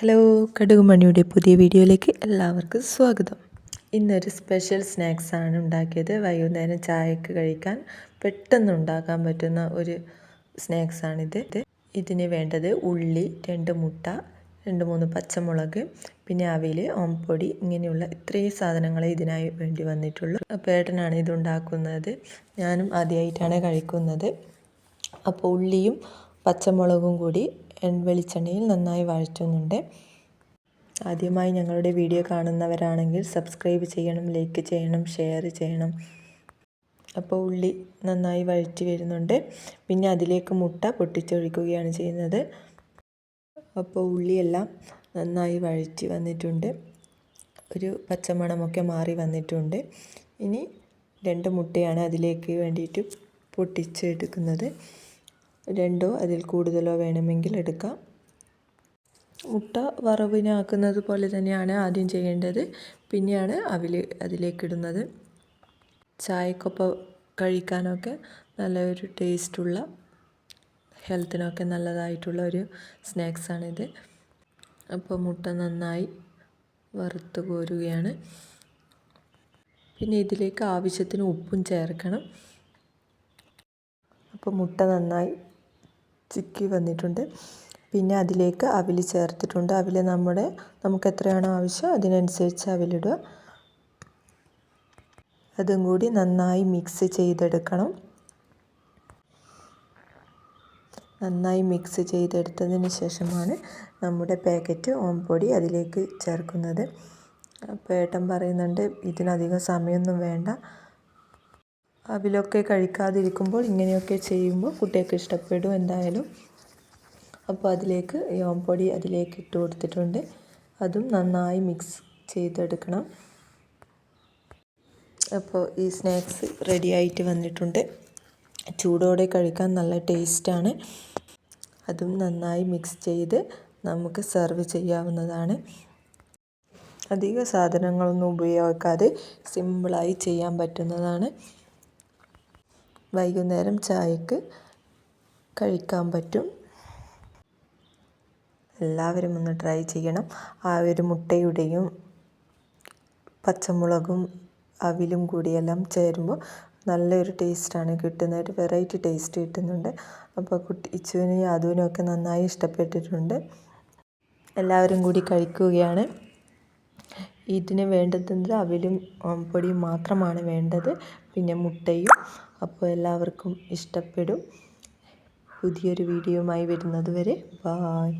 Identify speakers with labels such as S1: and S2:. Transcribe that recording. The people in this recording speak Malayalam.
S1: ഹലോ കടുകുമണിയുടെ പുതിയ വീഡിയോയിലേക്ക് എല്ലാവർക്കും സ്വാഗതം. ഇന്നൊരു സ്പെഷ്യൽ സ്നാക്സാണ് ഉണ്ടാക്കിയത്. വൈകുന്നേരം ചായക്ക് കഴിക്കാൻ പെട്ടെന്ന് ഉണ്ടാക്കാൻ പറ്റുന്ന ഒരു സ്നാക്സാണിത് ഇതിന് വേണ്ടത് ഉള്ളി രണ്ട് മുട്ട രണ്ട് മൂന്ന് പച്ചമുളക് പിന്നെ അവിൽ ഓംപൊടി ഇങ്ങനെയുള്ള ഇത്രയും സാധനങ്ങളെ ഇതിനായി വേണ്ടി വന്നിട്ടുള്ളൂ. അപ്പോൾ ഏട്ടനാണ് ഇത് ഉണ്ടാക്കുന്നത്. ഞാനും ആദ്യമായിട്ടാണ് കഴിക്കുന്നത്. അപ്പോൾ ഉള്ളിയും പച്ചമുളകും കൂടി വെളിച്ചെണ്ണയിൽ നന്നായി വഴറ്റുന്നുണ്ട്. ആദ്യമായി ഞങ്ങളുടെ വീഡിയോ കാണുന്നവരാണെങ്കിൽ സബ്സ്ക്രൈബ് ചെയ്യണം ലൈക്ക് ചെയ്യണം ഷെയർ ചെയ്യണം. അപ്പോൾ ഉള്ളി നന്നായി വഴറ്റി വരുന്നുണ്ട്. പിന്നെ അതിലേക്ക് മുട്ട പൊട്ടിച്ചൊഴിക്കുകയാണ് ചെയ്യുന്നത്. അപ്പോൾ ഉള്ളിയെല്ലാം നന്നായി വഴറ്റി വന്നിട്ടുണ്ട്. ഒരു പച്ചമണമൊക്കെ മാറി വന്നിട്ടുണ്ട്. ഇനി രണ്ട് മുട്ടയാണ് അതിലേക്ക് വേണ്ടിയിട്ട് പൊട്ടിച്ചെടുക്കുന്നത്. രണ്ടോ അതിൽ കൂടുതലോ വേണമെങ്കിൽ എടുക്കാം. മുട്ട വറവിനാക്കുന്നത് പോലെ തന്നെയാണ് ആദ്യം ചെയ്യേണ്ടത്. പിന്നെയാണ് അവിൽ അതിലേക്കിടുന്നത് ചായക്കൊപ്പം കഴിക്കാനൊക്കെ നല്ലൊരു ടേസ്റ്റുള്ള ഹെൽത്തിനൊക്കെ നല്ലതായിട്ടുള്ള ഒരു സ്നാക്സാണിത്. അപ്പോൾ മുട്ട നന്നായി വറുത്ത് കോരുകയാണ്. പിന്നെ ഇതിലേക്ക് ആവശ്യത്തിന് ഉപ്പും ചേർക്കണം. അപ്പോൾ മുട്ട നന്നായി ചിക്കി വന്നിട്ടുണ്ട്. പിന്നെ അതിലേക്ക് അവിൽ ചേർത്തിട്ടുണ്ട്. അവിൽ നമ്മുടെ നമുക്ക് എത്രയാണോ ആവശ്യം അതിനനുസരിച്ച് അവിലിടുക അതും കൂടി നന്നായി മിക്സ് ചെയ്തെടുക്കണം. നന്നായി മിക്സ് ചെയ്തെടുത്തതിന് ശേഷമാണ് നമ്മുടെ പാക്കറ്റ് ഓംപൊടി അതിലേക്ക് ചേർക്കുന്നത്. അപ്പോൾ ഏട്ടൻ പറയുന്നുണ്ട് ഇതിനധികം സമയമൊന്നും വേണ്ട. അവിലൊക്കെ കഴിക്കാതിരിക്കുമ്പോൾ ഇങ്ങനെയൊക്കെ ചെയ്യുമ്പോൾ കുട്ടികൾക്ക് ഇഷ്ടപ്പെടും എന്തായാലും. അപ്പോൾ അതിലേക്ക് യോംപൊടി അതിലേക്ക് ഇട്ട് കൊടുത്തിട്ടുണ്ട്. അതും നന്നായി മിക്സ് ചെയ്തെടുക്കണം. അപ്പോൾ ഈ സ്നാക്സ് റെഡി ആയിട്ട് വന്നിട്ടുണ്ട്. ചൂടോടെ കഴിക്കാൻ നല്ല ടേസ്റ്റാണ് അതും നന്നായി മിക്സ് ചെയ്ത് നമുക്ക് സെർവ് ചെയ്യാവുന്നതാണ്. അധിക സാധനങ്ങളൊന്നും ഉപയോഗിക്കാതെ സിമ്പിളായി ചെയ്യാൻ പറ്റുന്നതാണ്. വൈകുന്നേരം ചായക്ക് കഴിക്കാൻ പറ്റും. എല്ലാവരും ഒന്ന് ട്രൈ ചെയ്യണം. ആ ഒരു മുട്ടയുടെയും പച്ചമുളകും അവിലും കൂടിയെല്ലാം ചേരുമ്പോൾ നല്ലൊരു ടേസ്റ്റാണ്. കിട്ടുന്നത് ഒരു വെറൈറ്റി ടേസ്റ്റ് കിട്ടുന്നുണ്ട്. അപ്പോൾ കുട്ടി ഇച്ചുവിനും യാദുവിനും ഒക്കെ നന്നായി ഇഷ്ടപ്പെട്ടിട്ടുണ്ട്. എല്ലാവരും കൂടി കഴിക്കുകയാണ്. ഇതിന് വേണ്ടത് അവിലും പൊടിയും മാത്രമാണ് വേണ്ടത്. പിന്നെ മുട്ടയും. അപ്പോൾ എല്ലാവർക്കും ഇഷ്ടപ്പെടും. പുതിയൊരു വീഡിയോയുമായി വരുന്നത് വരെ. ബായ്